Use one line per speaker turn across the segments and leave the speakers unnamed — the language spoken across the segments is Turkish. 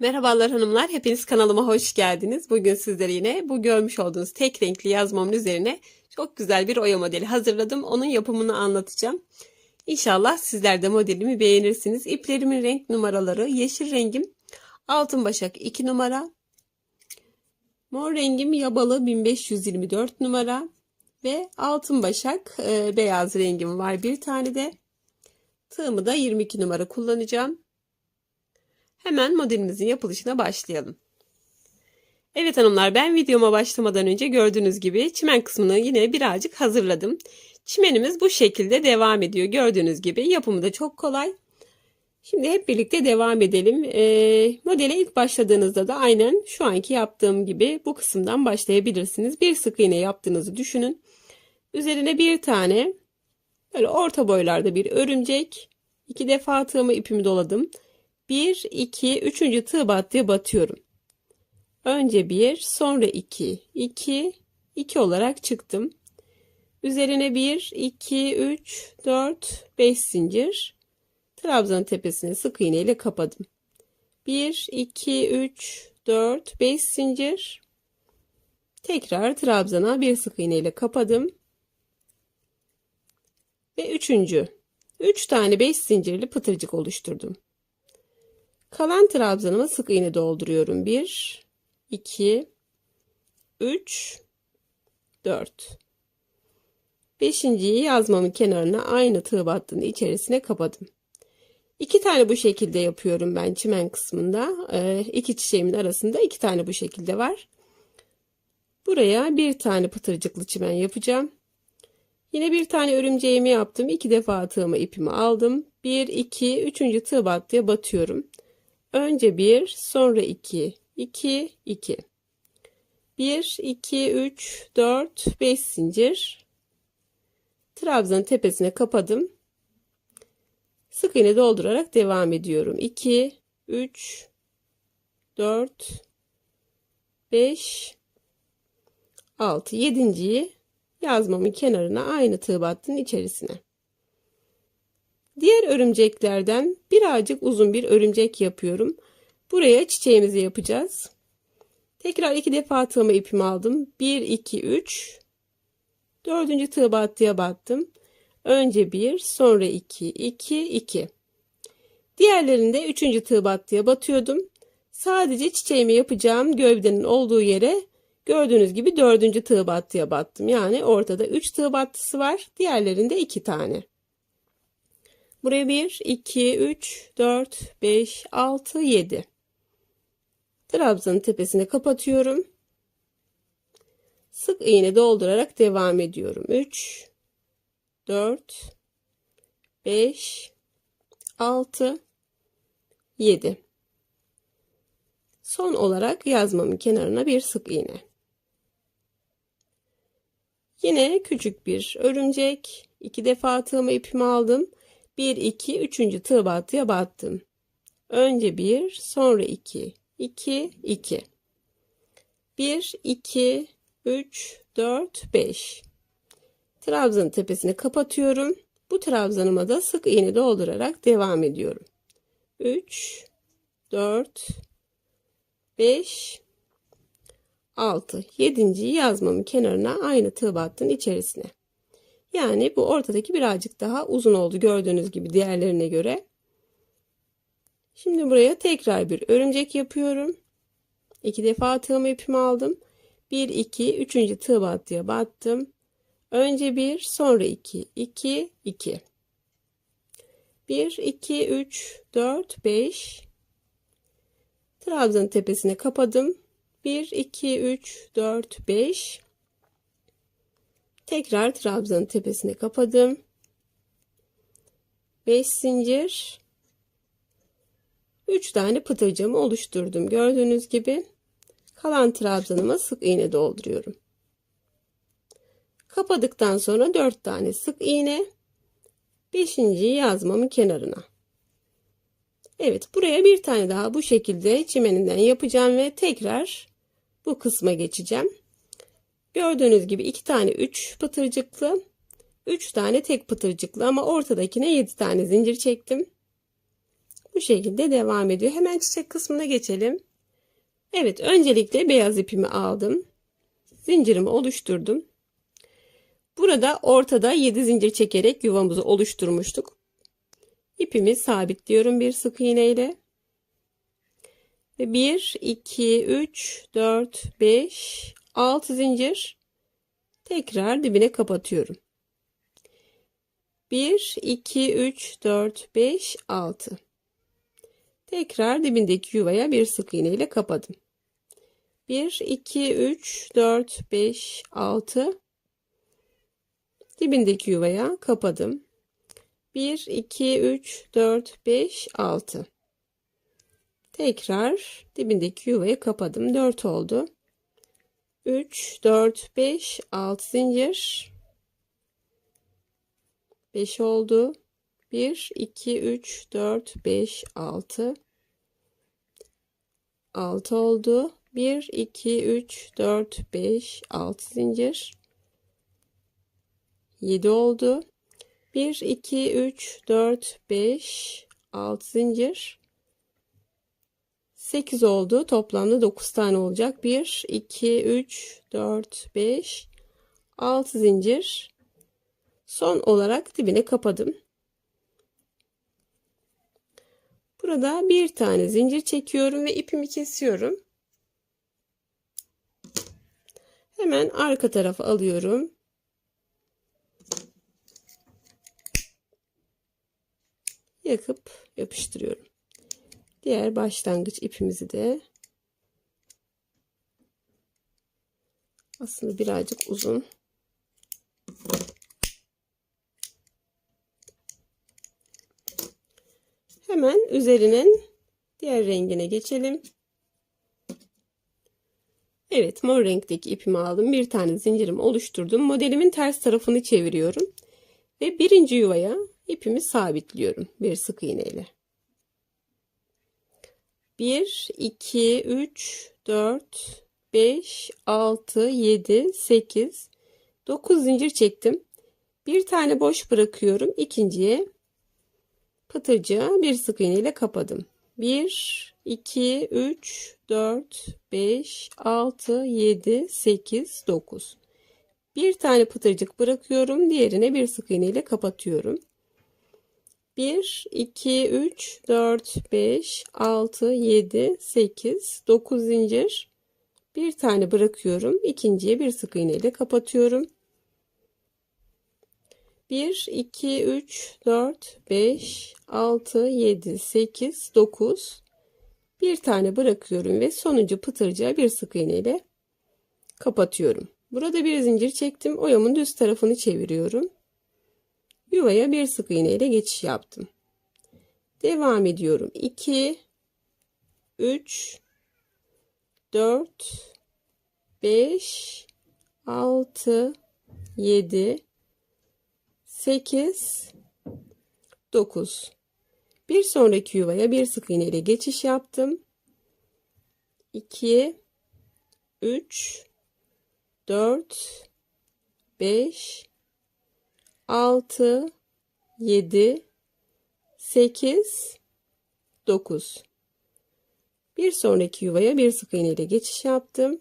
Merhabalar hanımlar, hepiniz kanalıma hoş geldiniz. Bugün sizlere yine bu görmüş olduğunuz tek renkli yazmamın üzerine çok güzel bir oya modeli hazırladım. Onun yapımını anlatacağım. İnşallah sizler de modelimi beğenirsiniz. İplerimin renk numaraları yeşil rengim altın başak 2 numara. Mor rengim yabalı 1524 numara. Ve altın başak e, beyaz rengim var bir tane de. Tığımı da 22 numara kullanacağım. Hemen modelimizin yapılışına başlayalım. Evet hanımlar ben videoma başlamadan önce gördüğünüz gibi çimen kısmını yine birazcık hazırladım. Çimenimiz bu şekilde devam ediyor. Gördüğünüz gibi yapımı da çok kolay. Şimdi hep birlikte devam edelim. Ee, modele ilk başladığınızda da aynen şu anki yaptığım gibi bu kısımdan başlayabilirsiniz. Bir sık iğne yaptığınızı düşünün. Üzerine bir tane böyle orta boylarda bir örümcek. iki defa tığımı ipimi doladım. 1, 2, 3. tığ battıya batıyorum. Önce 1, sonra 2, 2, 2 olarak çıktım. Üzerine 1, 2, 3, 4, 5 zincir. Trabzan tepesine sık iğne ile kapadım. 1, 2, 3, 4, 5 zincir. Tekrar trabzana bir sık iğne ile kapadım. Ve üçüncü. 3 tane 5 zincirli pıtırcık oluşturdum. Kalan trabzanıma sık iğne dolduruyorum. 1, 2, 3, 4. Beşinciyi yazmamın kenarına aynı tığ battığını içerisine kapadım. İki tane bu şekilde yapıyorum ben çimen kısmında. Ee, iki çiçeğimin arasında iki tane bu şekilde var. Buraya bir tane pıtırcıklı çimen yapacağım. Yine bir tane örümceğimi yaptım. İki defa tığımı ipimi aldım. Bir, iki, üçüncü tığ battıya batıyorum. Önce 1, sonra 2, 2, 2. 1, 2, 3, 4, 5 zincir. Trabzanın tepesine kapadım. Sık iğne doldurarak devam ediyorum. 2, 3, 4, 5, 6, 7.yi yazmamın kenarına aynı tığ battının içerisine. Diğer örümceklerden birazcık uzun bir örümcek yapıyorum. Buraya çiçeğimizi yapacağız. Tekrar iki defa tığıma ipimi aldım. 1, 2, 3. Dördüncü tığ battıya battım. Önce 1, sonra 2, 2, 2. Diğerlerinde üçüncü tığ battıya batıyordum. Sadece çiçeğimi yapacağım gövdenin olduğu yere gördüğünüz gibi dördüncü tığ battıya battım. Yani ortada 3 tığ battısı var. Diğerlerinde 2 tane. Buraya 1, 2, 3, 4, 5, 6, 7. Trabzanın tepesine kapatıyorum. Sık iğne doldurarak devam ediyorum. 3, 4, 5, 6, 7. Son olarak yazmamın kenarına bir sık iğne. Yine küçük bir örümcek. iki defa tığımı ipimi aldım. 1, 2, 3. tığ battıya battım. Önce 1, sonra 2, 2, 2. 1, 2, 3, 4, 5. Trabzanın tepesini kapatıyorum. Bu trabzanıma da sık iğne doldurarak devam ediyorum. 3, 4, 5, 6, 7. yazmamın kenarına aynı tığ battın içerisine. Yani bu ortadaki birazcık daha uzun oldu gördüğünüz gibi diğerlerine göre. Şimdi buraya tekrar bir örümcek yapıyorum. İki defa tığımı ipimi aldım. 1 2 3. tığ battıya battım. Önce 1 sonra 2 2 2. 1 2 3 4 5 Trabzanın tepesine kapadım. 1 2 3 4 5 Tekrar trabzanın tepesine kapadım. 5 zincir. 3 tane pıtırcamı oluşturdum. Gördüğünüz gibi kalan trabzanıma sık iğne dolduruyorum. Kapadıktan sonra 4 tane sık iğne. 5. yazmamın kenarına. Evet buraya bir tane daha bu şekilde çimeninden yapacağım ve tekrar bu kısma geçeceğim. Gördüğünüz gibi iki tane 3 pıtırcıklı, 3 tane tek pıtırcıklı ama ortadakine 7 tane zincir çektim. Bu şekilde devam ediyor. Hemen çiçek kısmına geçelim. Evet, öncelikle beyaz ipimi aldım. Zincirimi oluşturdum. Burada ortada 7 zincir çekerek yuvamızı oluşturmuştuk. İpimi sabitliyorum bir sık iğne ile. Ve 1, 2, 3, 4, 5, 6 zincir tekrar dibine kapatıyorum. 1, 2, 3, 4, 5, 6. Tekrar dibindeki yuvaya bir sık iğne ile kapadım. 1, 2, 3, 4, 5, 6. Dibindeki yuvaya kapadım. 1, 2, 3, 4, 5, 6. Tekrar dibindeki yuvaya kapadım. 4 oldu. 3, 4, 5, 6 zincir. 5 oldu. 1, 2, 3, 4, 5, 6. 6 oldu. 1, 2, 3, 4, 5, 6 zincir. 7 oldu. 1, 2, 3, 4, 5, 6 zincir. 8 oldu. Toplamda 9 tane olacak. 1, 2, 3, 4, 5, 6 zincir. Son olarak dibine kapadım. Burada bir tane zincir çekiyorum ve ipimi kesiyorum. Hemen arka tarafa alıyorum. Yakıp yapıştırıyorum. Diğer başlangıç ipimizi de aslında birazcık uzun. Hemen üzerinin diğer rengine geçelim. Evet mor renkteki ipimi aldım. Bir tane zincirimi oluşturdum. Modelimin ters tarafını çeviriyorum. Ve birinci yuvaya ipimi sabitliyorum. Bir sık iğne ile. 1, 2, 3, 4, 5, 6, 7, 8, 9 zincir çektim. Bir tane boş bırakıyorum. İkinciye pıtırcığa bir sık iğne ile kapadım. 1, 2, 3, 4, 5, 6, 7, 8, 9. Bir tane pıtırcık bırakıyorum. Diğerine bir sık iğne ile kapatıyorum. 1, 2, 3, 4, 5, 6, 7, 8, 9 zincir. Bir tane bırakıyorum. İkinciye bir sık iğne ile kapatıyorum. 1, 2, 3, 4, 5, 6, 7, 8, 9. Bir tane bırakıyorum ve sonuncu pıtırcığa bir sık iğne ile kapatıyorum. Burada bir zincir çektim. Oyamın düz tarafını çeviriyorum. Yuvaya bir sık iğne ile geçiş yaptım. Devam ediyorum. 2 3 4 5 6 7 8 9 bir sonraki yuvaya bir sık iğne ile geçiş yaptım. 2 3 4 5 6 7 8 9 bir sonraki yuvaya bir sık iğne ile geçiş yaptım.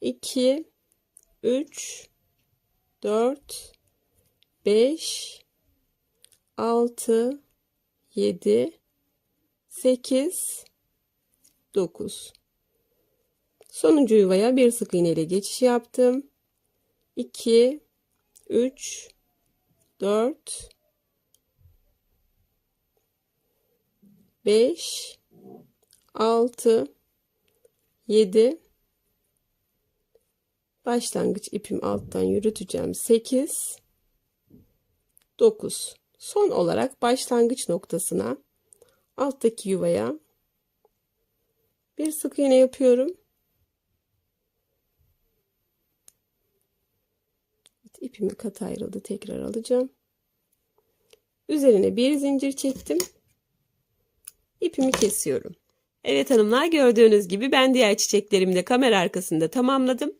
2 3 4 5 6 7 8 9 Sonuncu yuvaya bir sık iğne ile geçiş yaptım. 2 3 4 5 6 7 başlangıç ipim alttan yürüteceğim. 8 9 son olarak başlangıç noktasına alttaki yuvaya bir sık iğne yapıyorum ipimi kat ayrıldı tekrar alacağım üzerine bir zincir çektim ipimi kesiyorum Evet hanımlar gördüğünüz gibi ben diğer çiçeklerimi de kamera arkasında tamamladım.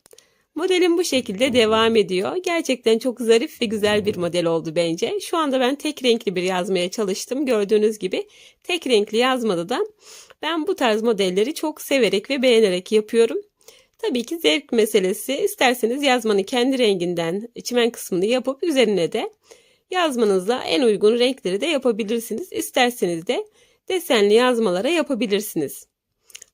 Modelim bu şekilde devam ediyor. Gerçekten çok zarif ve güzel bir model oldu bence. Şu anda ben tek renkli bir yazmaya çalıştım. Gördüğünüz gibi tek renkli yazmada da ben bu tarz modelleri çok severek ve beğenerek yapıyorum. Tabii ki zevk meselesi. İsterseniz yazmanın kendi renginden çimen kısmını yapıp üzerine de yazmanızla en uygun renkleri de yapabilirsiniz. İsterseniz de desenli yazmalara yapabilirsiniz.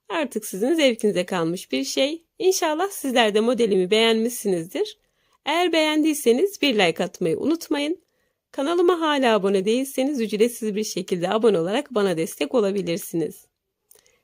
Artık sizin zevkinize kalmış bir şey. İnşallah sizler de modelimi beğenmişsinizdir. Eğer beğendiyseniz bir like atmayı unutmayın. Kanalıma hala abone değilseniz ücretsiz bir şekilde abone olarak bana destek olabilirsiniz.